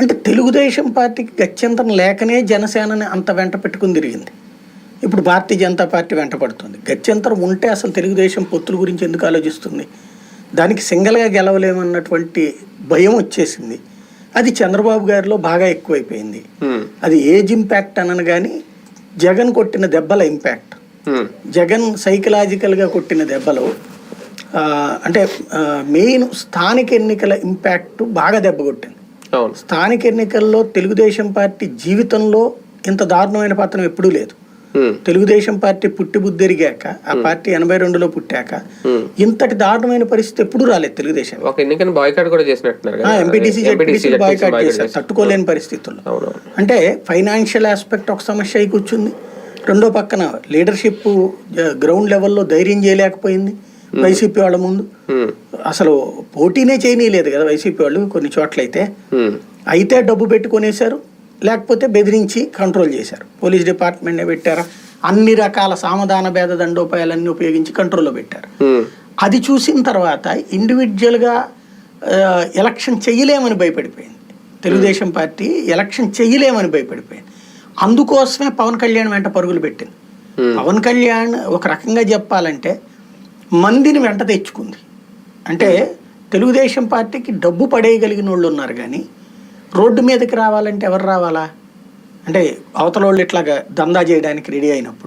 అంటే తెలుగుదేశం పార్టీకి గత్యంతరం లేకనే జనసేనని అంత వెంట పెట్టుకుని తిరిగింది. ఇప్పుడు భారతీయ జనతా పార్టీ వెంట పడుతుంది. గత్యంతరం ఉంటే అసలు తెలుగుదేశం పొత్తుల గురించి ఎందుకు ఆలోచిస్తుంది? దానికి సింగల్గా గెలవలేమన్నటువంటి భయం వచ్చేసింది. అది చంద్రబాబు గారిలో బాగా ఎక్కువైపోయింది. అది ఏజ్ ఇంపాక్ట్ అనను కానీ జగన్ కొట్టిన దెబ్బల ఇంపాక్ట్. జగన్ సైకలాజికల్గా కొట్టిన దెబ్బలు అంటే మెయిన్ స్థానిక ఎన్నికల ఇంపాక్ట్ బాగా దెబ్బ కొట్టింది. స్థానిక ఎన్నికల్లో తెలుగుదేశం పార్టీ జీవితంలో ఇంత దారుణమైన పత్రం ఎప్పుడూ లేదు. తెలుగుదేశం పార్టీ పుట్టి బుద్ధిరిగాక ఆ పార్టీ ఎనభై రెండులో పుట్టాక. ఇంతటి దారుణమైన పరిస్థితి ఎప్పుడూ రాలేదు తెలుగుదేశం ఒక ఎన్నికని బాయ్కాట్ కూడా చేసినట్టున్నారు కదా. MPTC MPTC, ZPTC ZPC boycott boycott చేశారు. తట్టుకోలేని పరిస్థితుల్లో. అంటే ఫైనాన్షియల్ ఆస్పెక్ట్ ఒక సమస్య అయి కూర్చుంది. రెండో పక్కన లీడర్షిప్ గ్రౌండ్ లెవెల్లో ధైర్యం చేయలేకపోయింది. వైసీపీ వాళ్ళ ముందు. హ్మ్. అసలు పోటీనే చేయనీయలేదు కదా వైసీపీ వాళ్ళు కొన్ని చోట్ల అయితే హ్మ్. అయితే డబ్బు పెట్టుకొనేశారు లేకపోతే బెదిరించి కంట్రోల్ చేశారు. పోలీస్ డిపార్ట్మెంట్నే పెట్టారా? అన్ని రకాల సామధాన భేద దండోపాయాలన్నీ ఉపయోగించి కంట్రోల్లో పెట్టారు. అది చూసిన తర్వాత ఇండివిజువల్గా ఎలక్షన్ చేయలేమని భయపడిపోయింది. తెలుగుదేశం పార్టీ ఎలక్షన్ చేయలేమని భయపడిపోయింది. అందుకోసమే పవన్ కళ్యాణ్ వెంట పరుగులు పెట్టింది. Hmm. పవన్ కళ్యాణ్ ఒక రకంగా చెప్పాలంటే మందిని వెంట తెచ్చుకుంది. అంటే తెలుగుదేశం పార్టీకి డబ్బు పడేయగలిగిన వాళ్ళు ఉన్నారు కానీ రోడ్డు మీదకి రావాలంటే ఎవరు రావాలా? అంటే అవతల వాళ్ళు ఇట్లాగా దందా చేయడానికి రెడీ అయినప్పుడు.